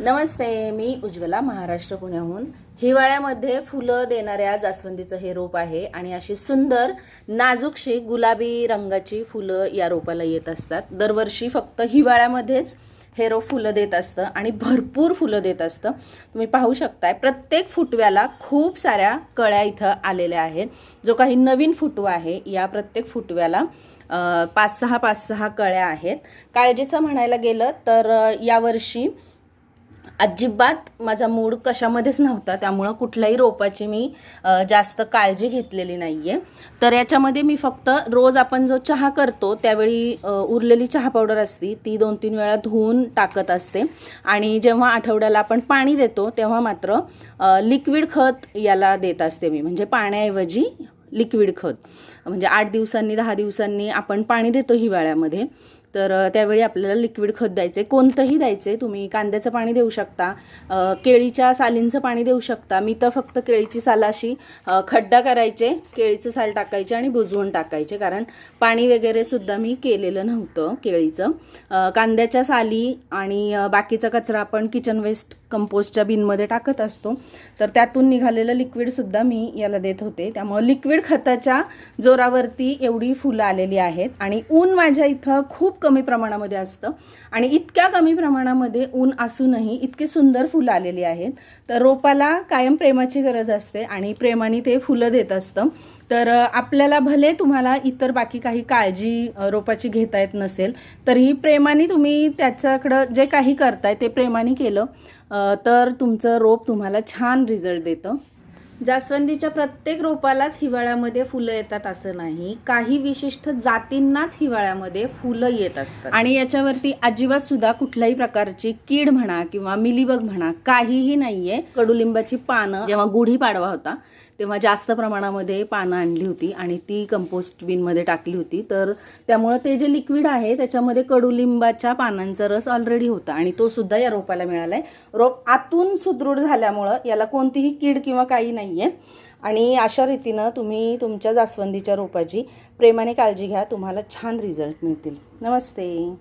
नमस्ते मी उज्ज्वला महाराष्ट्र पुण्याहून. हिवाळ्यामध्ये फुलं देणाऱ्या जास्वंदीचं हे रोप आहे आणि अशी सुंदर नाजूकशी गुलाबी रंगाची फुलं या रोपाला येत असतात. दरवर्षी फक्त हिवाळ्यामध्येच हे रोप फुलं देत असतं आणि भरपूर फुलं देत असतं. तुम्ही पाहू शकताय प्रत्येक फुटव्याला खूप साऱ्या कळ्या इथं आलेल्या आहेत. जो काही नवीन फुटवा आहे या प्रत्येक फुटव्याला पाच सहा पाच सहा कळ्या आहेत. काळजीचं म्हणायला गेलं तर यावर्षी अजिबात माझा मूड कशामध्येच नव्हता त्यामुळं कुठल्याही रोपाची मी जास्त काळजी घेतलेली नाही आहे तर याच्यामध्ये मी फक्त रोज आपण जो चहा करतो त्यावेळी उरलेली चहा पावडर असती ती दोन तीन वेळा धुवून टाकत असते. आणि जेव्हा आठवड्याला आपण पाणी देतो तेव्हा मात्र लिक्विड खत याला देत असते मी. म्हणजे पाण्याऐवजी लिक्विड खत. म्हणजे आठ दिवसांनी दहा दिवसांनी आपण पाणी देतो हिवाळ्यामध्ये. तर त्यावेळी आपल्याला लिक्विड खत द्यायचे कोणतंही द्यायचे तुम्ही कांद्याचं पाणी देऊ शकता. केळीच्या सालींचं पाणी देऊ शकता. मी तर फक्त केळीची साल अशी खड्डा करायचे केळीचं साल टाकायचे आणि बुजवून टाकायचे. कारण पाणी वगैरे सुद्धा मी केलेलं नव्हतं केळीचं. कांद्याच्या साली आणि बाकीचा कचरा आपण किचन वेस्ट कंपोस्टच्या बिनमध्ये टाकत असतो. तर त्यातून निघालेलं लिक्विडसुद्धा मी याला देत होते. त्यामुळं लिक्विड खताच्या जोरावरती एवढी फुलं आलेली आहेत. आणि ऊन माझ्या इथं खूप कमी प्रमाणामध्ये असतं. आणि इतक्या कमी प्रमाणामध्ये ऊन असूनही इतकी सुंदर फुलं आलेली आहेत. तर रोपाला कायम प्रेमाची गरज असते आणि प्रेमाने ते फुलं देत असतं. तर आपल्याला भले तुम्हाला इतर बाकी काही काळजी रोपाची घेता येत नसेल तरीही प्रेमाने तुम्ही त्याच्याकडं जे काही करताय ते प्रेमाने केलं तर तुमचं रोप तुम्हाला छान रिझल्ट देतं. जास्वंदीच्या प्रत्येक रोपालाच हिवाळ्यामध्ये फुलं येतात असं नाही. काही विशिष्ट जातींनाच हिवाळ्यामध्ये फुलं येत असतात. आणि याच्यावरती अजिबात सुद्धा कुठल्याही प्रकारची कीड म्हणा किंवा मिलीबग म्हणा काहीही नाहीये. कडुलिंबाची पानं जेव्हा गुढी पाडवा होता तेव्हा जास्त प्रमाणामध्ये पानं आणली होती आणि ती कंपोस्ट बिनमध्ये टाकली होती. तर त्यामुळं ते जे लिक्विड आहे त्याच्यामध्ये कडुलिंबाच्या पानांचा रस ऑलरेडी होता आणि तो सुद्धा या रोपाला मिळाला आहे रोप आतून सुदृढ झाल्यामुळं याला कोणतीही कीड किंवा काही नाहीये. आणि अशा रीतीनं तुम्ही तुमच्या जास्वंदीच्या रोपाची प्रेमाने काळजी घ्या तुम्हाला छान रिझल्ट मिळतील. नमस्ते.